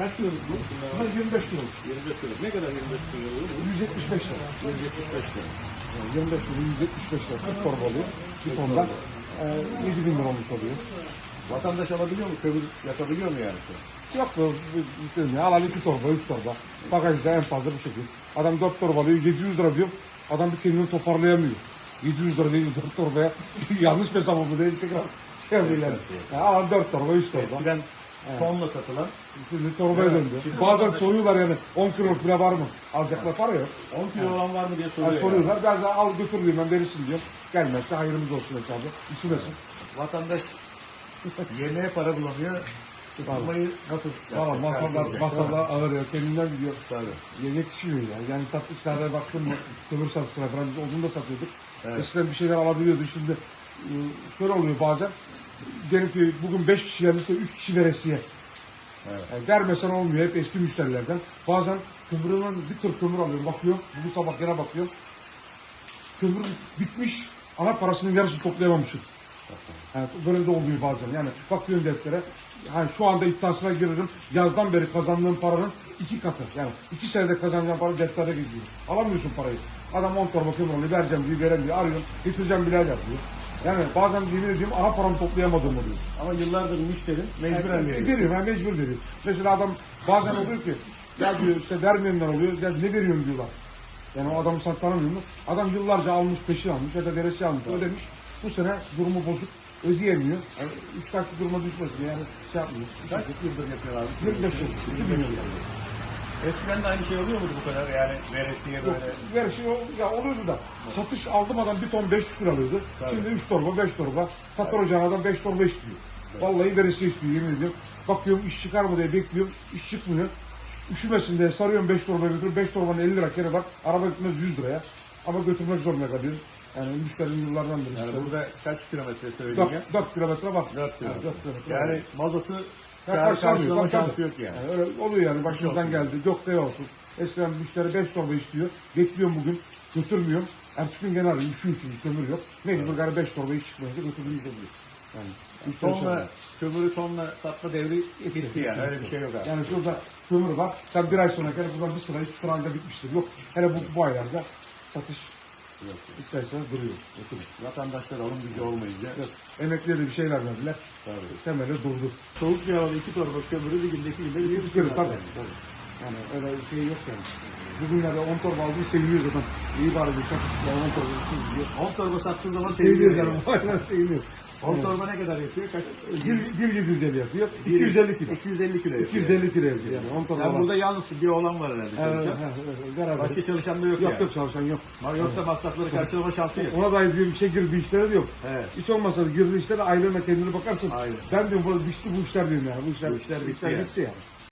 Kaç kiloluk bu? Bunlar 25 kilo. 25 kiloluk. Ne kadar 25 kiloluk? 175 lira. 175 lira. Yani 25 kilo 175 lira. 40 torba oluyor. Bir tondan e, 7 bin lira olmuş oluyor. Vatandaş alabiliyor mu? Kömür yakabiliyor mu yani? Yok bu bütün ya alan 2 torba 3 torba. Bagajda en fazla bu şekil. Adam 4 torba alıyor 700 lira diyor. Adam bir kendini toparlayamıyor. 700 lira değil 4 torbaya yanlış hesabı bu değil tekrar şey yapıyor yani. Ya alan 4 torba 3 torba. Eskiden tonla satılan Şimdi torbaya Evet. döndü. Şimdi Bazen vatandaş- soruyorlar yani 10 kilo bile var mı? Alacaklar para yok. 10 kilo olan var mı diye Yani soruyor. yani. soruyorlar. Ben de al götür diyorum ben verirsin diyorum. Gelmezse hayrımız olsun hesabı. Üşümesin. Vatandaş yemeğe para bulamıyor. Isınmayı nasıl Valla yapacak? masallar, Karşılayacak, masallar ağır ya. Kendinden gidiyor. Tabii. Ya yetişmiyor ya. Yani satışlarda baktım mı kömür satışına falan biz odun da satıyorduk. Evet. Eskiden bir şeyler alabiliyordu. Şimdi e, şöyle oluyor bazen. Gelip ki bugün 5 kişi gelmişse 3 kişi veresiye. Evet. Yani vermesen olmuyor hep eski müşterilerden. Bazen kömüründen bir tır kömür alıyorum bakıyorum. Bugün sabah gene bakıyorum. Kömür bitmiş ana parasının yarısını toplayamamışım. Yani böyle de oluyor bazen. Yani bakıyorum deftere. Yani şu anda iddiasına giririm. Yazdan beri kazandığım paranın iki katı. Yani iki senede kazanacağım para deftere gidiyor. Alamıyorsun parayı. Adam 10 torba kömür alıyor. Vereceğim diye verem diye arıyorum. Getireceğim birader diyor. Yani bazen yemin ediyorum ana paramı toplayamadığım oluyor. Ama yıllardır müşterin mecburen veriyor. veriyorum ben mecbur veriyorum. Mesela adam bazen oluyor ki ya diyor işte vermeyenler oluyor. Ya ne veriyorum diyorlar. Yani o adamı sen tanımıyor mu? Adam yıllarca almış peşin almış ya da veresi almış ödemiş. Bu sene durumu bozuk ödeyemiyor. Yani üç katlı duruma düşmesin yani şey yapmıyor. Kaç yıldır yapıyor abi? 25 yıl. 2 milyon. Eskiden de aynı şey oluyor muydu bu kadar? Yani veresiye böyle. Ver şey ol- ya oluyordu da satış aldım adam bir ton 500 lira alıyordu. Şimdi 3 torba 5 torba. Katar ocağına adam 5 torba istiyor. Vallahi veresi istiyor yemin ediyorum. Bakıyorum iş çıkar mı diye bekliyorum. iş çıkmıyor. Üşümesin diye sarıyorum 5 torba götürüyorum. 5 torbanın 50 lira kere bak. Araba gitmez 100 liraya. Ama götürmek zorunda kalıyoruz. Yani müşterinin yıllardan beri. Yani burada kaç kilometre söyleyeceğim? 4, 4 kilometre var. 4 kilometre. Yani mazotu kar- karşılama şansı yok yani. Yani öyle oluyor yani başımızdan geldi. Yok da olsun. Eskiden müşteri 5 torba istiyor. Bekliyorum bugün. Götürmüyorum. Ertesi gün gene arıyorum. Üşüyor çünkü kömür yok. Mecbur gari 5 torba hiç çıkmayınca götürdüğümüz oluyor. Yani, müşteri Tonla, kömürü tonla satma devri bitti yani. Öyle bir şey yok abi. yani şurada kömür var. Sen bir ay sonra gene buradan bir sıra iki sıra halde bitmiştir. Yok. Hele bu, bu aylarda satış isterseniz duruyor. Götürüyor. Vatandaşlar alım gücü olmayınca. Yok. Emekliye de bir şey vermediler. Tabii. Temelde durdu. Soğuk bir havada iki torba kömürü bir günde iki günde Bir zaten. tabii. tabii. Yani öyle bir şey yok yani. Bugünlerde 10 torba aldım seviniyoruz adam. İyi bari bir. 10 torba diyor. 10 torba sattığın zaman seviniyor yani. yani. Aynen seviniyor. 10 torba ne kadar yapıyor? Kaç? Bir, bir 750 yapıyor. 250 kilo. 250 kilo yapıyor. 250 kilo yapıyor yani. 10 torba Sen burada yalnızsın bir oğlan var herhalde. Evet, evet, beraber. Başka çalışan da yok, Yok yani. yok çalışan yok. Yoksa masrafları karşılama şansı yok. Ona dair diyorum bir şey girdi işlere de yok. Evet. Hiç olmasa girdi işlere ailene kendini bakarsın. Aynen. Ben diyorum bu bitti bu işler diyorum yani. Bu işler, Bu işler bitti yani. bitti yani.